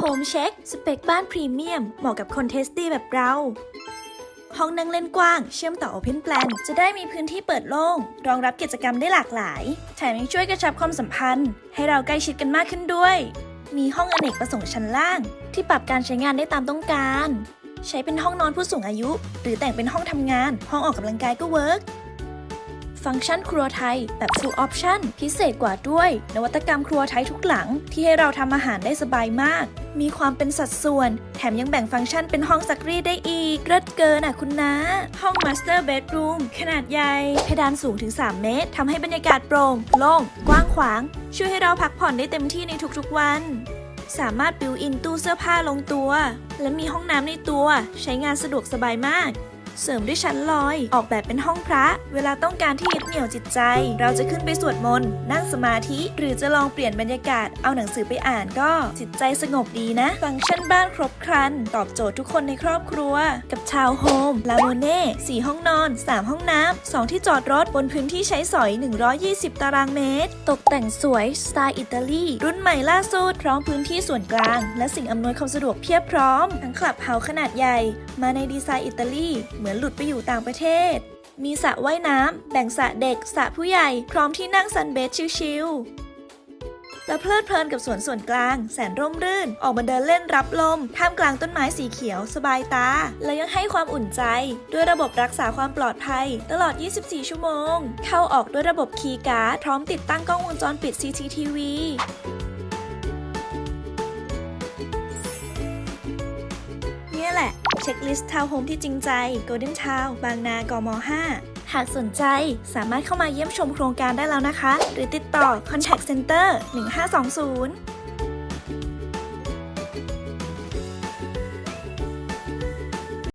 โฮมเช็ค สเปคบ้านพรีเมียม เหมาะกับคนเทสตี้แบบเรา ห้องนั่งเล่นกว้าง เชื่อมต่อ Open Plan จะได้มีพื้นที่เปิดโล่ง รองรับกิจกรรมได้หลากหลาย แถมยังช่วยกระชับความสัมพันธ์ ให้เราใกล้ชิดกันมากขึ้นด้วย มีห้องอเนกประสงค์ชั้นล่าง ที่ปรับการใช้งานได้ตามต้องการ ใช้เป็นห้องนอนผู้สูงอายุ หรือแต่งเป็นห้องทำงาน ห้องออกกำลังกายก็เวิร์ก ฟังก์ชันครัวไทย แบบ Full Option พิเศษกว่าด้วย นวัตกรรมครัวไทยทุกหลัง ที่ให้เราทำอาหารได้สบายมาก มีความเป็นสัดส่วน แถมยังแบ่งฟังก์ชันเป็นห้องซักรีดได้อีกเลิศเกินอะคุณนะ ห้อง Master Bedroom ขนาดใหญ่ เพดานสูงถึง 3 เมตรทำให้บรรยากาศโปร่งโล่งกว้างขวาง ช่วยให้เราพักผ่อนได้เต็มที่ในทุกๆวันสามารถบิวอินตู้เสื้อผ้าลงตัว และมีห้องน้ำในตัว ใช้งานสะดวกสบายมาก เสริมด้วยชั้นลอย ออกแบบเป็นห้องพระ เวลาต้องการที่ยึดเหนี่ยวจิตใจ เราจะขึ้นไปสวดมนต์นั่งสมาธิ หรือจะลองเปลี่ยนบรรยากาศ เอาหนังสือไปอ่านก็จิตใจสงบดีนะ ฟังก์ชันบ้านครบครัน ตอบโจทย์ทุกคนในครอบครัว กับชาวโฮมลาโมเน่สี่ห้องนอน 3 ห้องน้ำ2ที่จอดรถบนพื้นที่ใช้สอย 120 ตารางเมตร ตกแต่งสวยสไตล์อิตาลีรุ่นใหม่ล่าสุดพร้อมพื้นที่ส่วนกลาง และสิ่งอำนวยความสะดวกเพียบพร้อม ทั้งคลับเฮาขนาดใหญ่ มาในดีไซน์อิตาลีเหมือนหลุดไปอยู่ต่างประเทศ มีสระว่ายน้ำแบ่งสระเด็กสระผู้ใหญ่ พร้อมที่นั่งซันเบดชิลๆและเพลิดเพลินกับสวนส่วนกลาง แสนร่มรื่น ออกมาเดินเล่นรับลม ท่ามกลางต้นไม้สีเขียว สบายตา และยังให้ความอุ่นใจ ด้วยระบบรักษาความปลอดภัย ตลอด 24 ชั่วโมง เข้าออกด้วยระบบคีย์การ์ดพร้อมติดตั้งกล้องวงจรปิด CCTV เนี่ยแหละ เช็คลิสต์ทาวน์โฮมที่จริงใจ Golden Town บางนากม 5 หากสนใจสามารถเข้ามาเยี่ยมชมโครงการได้แล้วนะคะ หรือติดต่อ Contact Center 1520